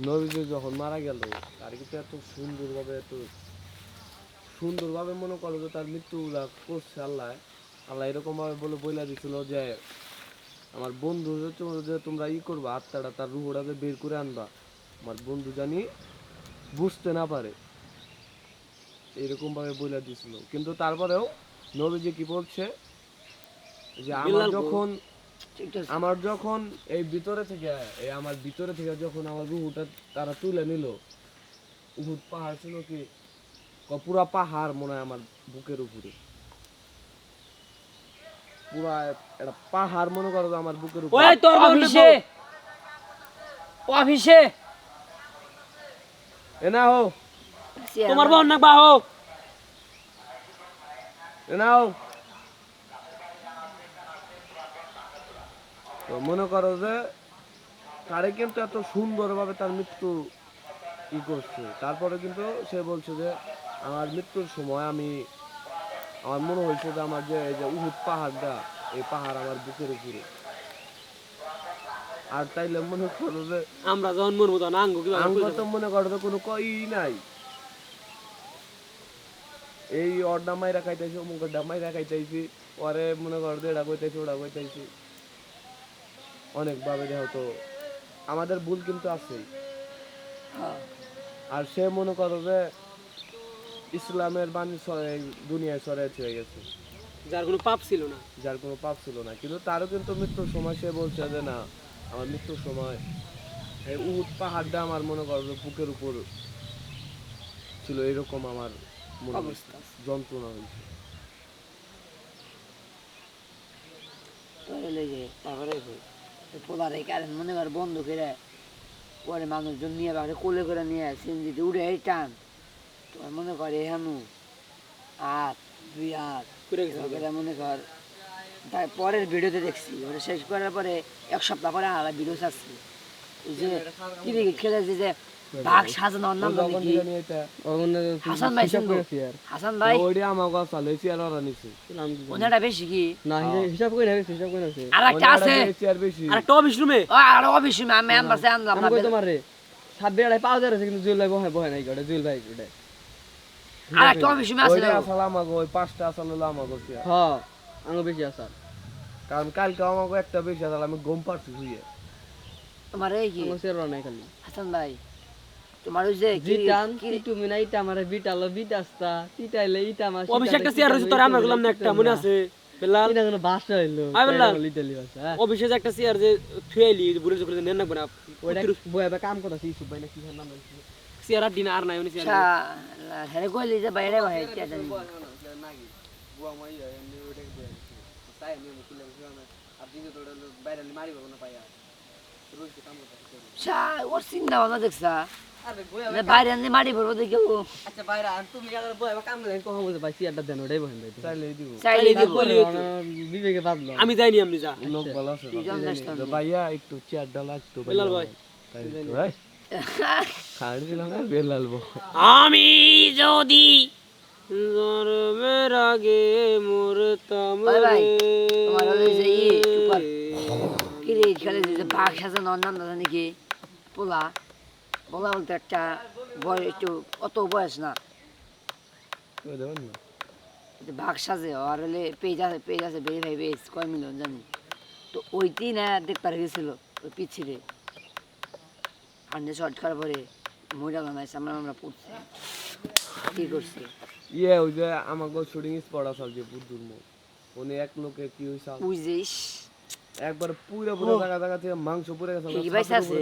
নবীজি যখন মারা গেল তার কিন্তু এত সুন্দরভাবে এত সুন্দরভাবে মনে করো যে তার মৃত্যু করছে আল্লাহ। আল্লাহ এরকম ভাবে বলে বইলা দিছিল যে আমার বন্ধু যে তোমরা- ই করবা আত্মাটা তার রুহটা যে বের করে আনবা আমার বন্ধু জানি বুঝতে না পারে। এরকম ভাবে বইলা দিছিল। কিন্তু তারপরেও নবীজি কি বলছে যে আমার। যখন আমার যখন এই ভিতরে থেকে এই আমার ভিতরে থেকে যখন আমার রুহুটা তারা তুলে নিল উহুদ পাহাড় ছিল কি পুরা পাহাড় মনে হয় আমার বুকের উপরে। পুরা একটা পাহাড় মনে করো আমার বুকের উপরে। ওই তোর অফিসে অফিসে এ না হো তোমার বোন না বাহ এ না হো তো মনে করো যে তারে কিন্তু এত সুন্দরভাবে তার মৃত্যু ই করছে। তারপরে কিন্তু সে বলছে যে আমার মৃত্যুর সময় আমি আমার মনে হয়েছে যে আমার যে এই যে উহুদ পাহাড়টা এই পাহাড় আমার বুকের উপরে। আর তাইলে মনে করো যে আমরা যখন তখন আঙ্গু কি আঙ্গ তো মনে করো যে কোনো কই নাই। এই অর্ডা মাইরা খাইতেছি অমুক অর্ডা মাইরা খাইতেছি পরে মনে করো যে এটা কইতেছি ওটা কইতেছি। অনেকভাবে যেহেতু আমাদের ভুল কিন্তু আছে আর সে মনে করো যে ইসলামের বাণী দুনিয়ায় ছড়াই হয়ে গেছে। যার কোনো পাপ ছিল না। যার কোনো পাপ ছিল না। কিন্তু তারও কিন্তু মৃত্যুর সময় সে বলছে যে না আমার মৃত্যুর সময় এই উহুদ পাহাড়টা আমার মনে করো যে বুকের উপর ছিল এরকম আমার মনে যন্ত্রণা হয়েছে। তাহলে তারপরে পোলার এই কারেন্ট মনে কর বন্ধ করে পরে মানুষজন নিয়ে বাড়ি কোলে করে নিয়ে সিন্দিতে উড়ে এই টান তোমার মনে কর এ হানু হাত দুই হাত মনে কর। তার পরের ভিডিওতে দেখছি ওটা শেষ করার পরে এক সপ্তাহ পরে আলাদা ভিডিও আসছি যে দেখি খেলেছে যে বাঘ সাজানো ওর নাম কি এটা? হাসান ভাই হাসান ভাই। ওইটা আমার কাছে চালে চেয়ার ওরা নিছে। ওনাটা বেশি কি? না হিসাব করে হিসাব করে আর একটা আছে। আর একটা অফিস রুমে আর অফিস আমি আনবাসে আনলাম আমি তোমার? রে সাত বেড়ায় পাওয়া যাচ্ছে কিন্তু জুয়েল ভাই বহে বহে নাই জুয়েল ভাই গড়ে আর একটা অফিস আছে আসলে ওই পাঁচটা আসলে চেয়ার হ্যাঁ বেশি আসার কারণ কালকে আমাকে একটা বেশি আসলে আমি ঘুম পাচ্ছি শুয়ে। তোমার এই কি? সেরা নাই খালি। হাসান ভাই। তোমার ওই যে কি জিটান কি কি তুমি না ইটা আমারে বিটালো বিটাস্তা তিটাইলে ইটা আমার অফিসে একটা চেয়ার রয়েছে তোর আমরা গেলাম না একটা মনে আছে? বেলাল? এটা কোনো ভাষা হইল আই বেলাল। ইটালি ভাষা হ্যাঁ একটা চেয়ার যে থুয়াইলি বুড়ে চোখে নেন না বনা ওইটা বয়ে কাম করতেছি ইসুফ ভাই না কি নাম চেয়ার আর দিন আর নাই উনি চেয়ার হ্যাঁ কইলি যে বাইরে ভাই কি জানি। সা ওর চিন্তা ভাবনা দেখছা বাইরে আনলে মারি পড়ব দেখে ও। আচ্ছা বাইরে আর তুমি আগে বয়ে কাম করে কখন বলতে ভাই চেয়ারটা দেন ওটাই বহেন ভাই চাইলেই দিব। চাইলে দিব। বিবেকে বাদলো আমি যাইনি আপনি যা। লোক ভালো আছে। তো ভাইয়া একটু বেলাল ভাই। ভাই। আমি যদি জন্মের আগে মরতাম। কি রে। খেলে বাঘ সাজানো অন্যান দাদা নাকি পোলা। পোলা বলতে একটা বয়স একটু অত বয়স না। বাঘ সাজে আর হলে পেজ আছে পেজ আছে বেরি ভাই পেজ কয় মিলিয়ন জানি। তো ওইটি না দেখতে গেছিল ওই পিছিয়ে আন্ডে শর্ট করার পরে মহিলা নাই সামনে আমরা পড়ছি। কি করছি? ইয়ে ওই যে আমাকে শুটিং স্পট আছে যে বুদ্ধুর মুখ। উনি এক লোকে কি হয়েছে বুঝিস? একবার পুরো পুরো জায়গা জায়গা থেকে মাংস গেছে কি বাইসা আছে?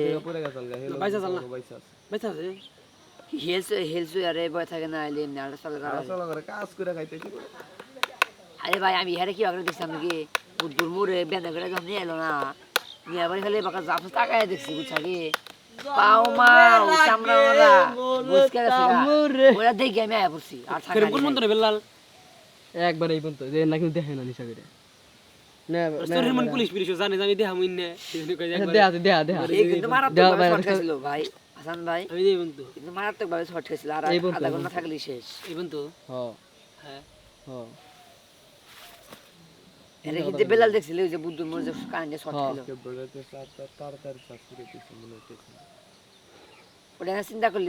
গেছে হেলো বাইসা চাল না। বাইসা আছে। বেঁচে আছে? হেলস হেলস আরে বয় থাকে না এলে এমনি করা করে কাজ করে খাইতেছি আরে ভাই আমি হারে কি দেখছিলাম বুদ্ধুর মুড়ে বেঁধে করে যখন নিয়ে এলো না। নিয়ে আবার খালি বাকা তাকায় দেখছি বুঝছা কি? পাও মাও চামড়া ওরা বুঝকে গেছে ওরা দেখি আমি আয়া পড়ছি আর থাকা কোন মন্ত্রে বেলাল একবার এই পর্যন্ত যে না কিন্তু দেখে না নিশা করে। পুলিশ পুলিশ জানি জানি দেহা মুই নে। দেয়া দেয়া দেয়া কিন্তু মারাত্মক দেওয়া ভাবে বাইরে শর্ট খাইছিল ভাই হাসান ভাই। আমি দেই বন্ধু। কিন্তু মারাত্মক ভাবে শর্ট খাইছিল আর আধা ঘণ্টা থাকলেই শেষ। এই বন্ধু? হ্যাঁ। কিন্তু বেলাল দেখছিল ওই যে বুদ্ধুর যে শর্ট তাড়াতাড়ি মনে হচ্ছে ওটা চিন্তা করলে।